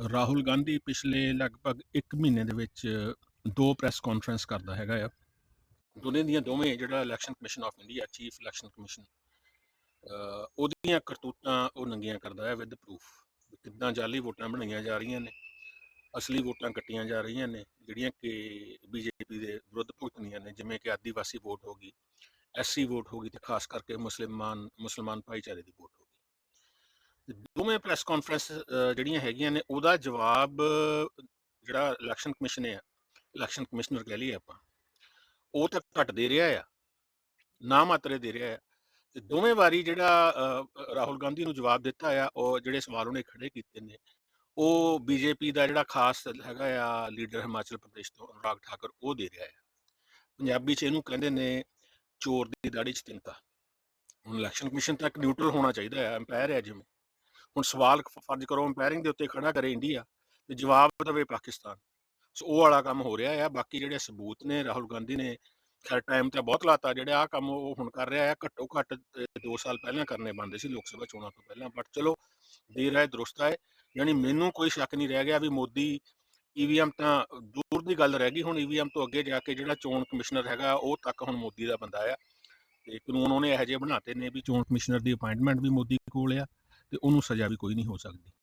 ਰਾਹੁਲ ਗਾਂਧੀ ਪਿਛਲੇ ਲਗਭਗ 1 ਮਹੀਨੇ ਦੇ ਵਿੱਚ ਦੋ ਪ੍ਰੈਸ ਕਾਨਫਰੰਸ ਕਰਦਾ ਹੈਗਾ ਆ। ਦੋਨੇ ਦੀਆਂ ਦੋਵੇਂ ਜਿਹੜਾ election commission of India, chief election commission ਉਹਦੀਆਂ ਕਰਤੂਤਾਂ ਉਹ ਨੰਗੀਆਂ ਕਰਦਾ ਹੈ ਵਿਦ ਪ੍ਰੂਫ ਕਿੱਦਾਂ ਜਾਲੀ ਵੋਟਾਂ ਬਣਾਈਆਂ ਜਾ ਰਹੀਆਂ ਨੇ, ਅਸਲੀ ਵੋਟਾਂ ਕੱਟੀਆਂ ਜਾ ਰਹੀਆਂ ਨੇ, ਜਿਹੜੀਆਂ ਕਿ ਬੀਜੇਪੀ ਦੇ ਵਿਰੁੱਧ ਭੁਗਤਣੀਆਂ ਨੇ, ਜਿਵੇਂ ਕਿ ਆਦੀਵਾਸੀ ਵੋਟ ਹੋ ਗਈ, ਐਸਸੀ ਵੋਟ ਹੋ ਗਈ ਤੇ ਖਾਸ ਕਰਕੇ ਮੁਸਲਮਾਨ ਮੁਸਲਮਾਨ ਭਾਈਚਾਰੇ ਦੀ ਵੋਟ ਹੋ ਗਈ। ਦੋਵੇਂ ਪ੍ਰੈਸ ਕਾਨਫਰੰਸ ਜਿਹੜੀਆਂ ਹੈਗੀਆਂ ਨੇ, ਉਹਦਾ ਜਵਾਬ, ਜਿਹੜਾ ਇਲੈਕਸ਼ਨ ਕਮਿਸ਼ਨ ਹੈ ਇਲੈਕਸ਼ਨ ਕਮਿਸ਼ਨਰ ਕਹਿ ਲਈਏ ਆਪਾਂ, ਉਹ ਤਾਂ ਘੱਟ ਦੇ ਰਿਹਾ ਆ, ਨਾ ਮਾਤਰੇ ਦੇ ਰਿਹਾ ਆ। ਤੇ ਦੋਵੇਂ ਵਾਰੀ ਜਿਹੜਾ ਰਾਹੁਲ ਗਾਂਧੀ ਨੂੰ ਜਵਾਬ ਦਿੱਤਾ ਆ, ਉਹ ਜਿਹੜੇ ਸਵਾਲ ਉਹਨੇ ਖੜੇ ਕੀਤੇ ਨੇ, ਉਹ ਬੀਜੇਪੀ ਦਾ ਜਿਹੜਾ ਖਾਸ ਹੈਗਾ ਆ ਲੀਡਰ ਹਿਮਾਚਲ ਪ੍ਰਦੇਸ਼ ਤੋਂ ਅਨੁਰਾਗ ਠਾਕਰ, ਉਹ ਦੇ ਰਿਹਾ ਹੈ ਪੰਜਾਬੀ ਚ ਇਹਨੂੰ ਕਹਿੰਦੇ ਨੇ, ਚੋਰ ਦੀ ਦਾੜੀ ਚ ਤਿੰਤਾ। ਹੁਣ ਇਲੈਕਸ਼ਨ ਕਮਿਸ਼ਨ ਤਾਂ ਇੱਕ ਨਿਊਟਰਲ ਹੋਣਾ ਚਾਹੀਦਾ ਹੈ ਅੰਪਾਇਰ ਹੈ ਜਿਵੇਂ। ਹੁਣ ਸਵਾਲ ਫਰਜ਼ ਕਰੋ ਅੰਪਾਇਰਿੰਗ ਦੇ ਉੱਤੇ ਖੜਾ ਕਰੇ ਇੰਡੀਆ ਤੇ ਜਵਾਬ ਦੇਵੇ ਪਾਕਿਸਤਾਨ। ਸੋ ਉਹ ਵਾਲਾ ਕੰਮ ਹੋ ਰਿਹਾ ਆ, ਬਾਕੀ ਜਿਹੜੇ ਸਬੂਤ ਨੇ, ਰਾਹੁਲ ਗਾਂਧੀ ਨੇ ਖੈਰ ਟਾਈਮ ਤਾਂ ਬਹੁਤ ਲਾਤਾ, ਜਿਹੜਾ ਆ ਕੰਮ ਉਹ ਹੁਣ ਕਰ ਰਿਹਾ ਆ, ਘੱਟੋ ਘੱਟ 2 ਸਾਲ ਪਹਿਲਾਂ ਕਰਨੇ ਬੰਦੇ ਸੀ ਲੋਕ ਸਭਾ ਚੋਣਾਂ ਤੋਂ ਪਹਿਲਾਂ ਬਟ ਚਲੋ ਦੇਰ ਹੈ ਦਰੁਸਤ ਹੈ ਯਾਨੀ ਮੈਨੂੰ ਕੋਈ ਸ਼ੱਕ ਨਹੀਂ ਰਹਿ ਗਿਆ ਵੀ ਮੋਦੀ ਈਵੀਐਮ ਤਾਂ ਦੂਰ ਦੀ ਗੱਲ ਰਹਿ ਗਈ, ਹੁਣ ਈਵੀਐਮ ਤੋਂ ਅੱਗੇ ਜਾ ਕੇ ਜਿਹੜਾ ਚੋਣ ਕਮਿਸ਼ਨਰ ਹੈਗਾ, ਉਹ ਤੱਕ ਹੁਣ ਮੋਦੀ ਦਾ ਬੰਦਾ ਆ। ਤੇ ਕਾਨੂੰਨ ਉਹਨੇ ਇਹੋ ਜਿਹੇ ਬਣਾਤੇ ਨੇ ਵੀ ਚੋਣ ਕਮਿਸ਼ਨਰ ਦੀ ਅਪਾਇੰਟਮੈਂਟ ਵੀ ਮੋਦੀ ਕੋਲ ਆ। ਤੇ ਉਹਨੂੰ ਸਜ਼ਾ ਵੀ ਕੋਈ ਨਹੀਂ ਹੋ ਸਕਦੀ।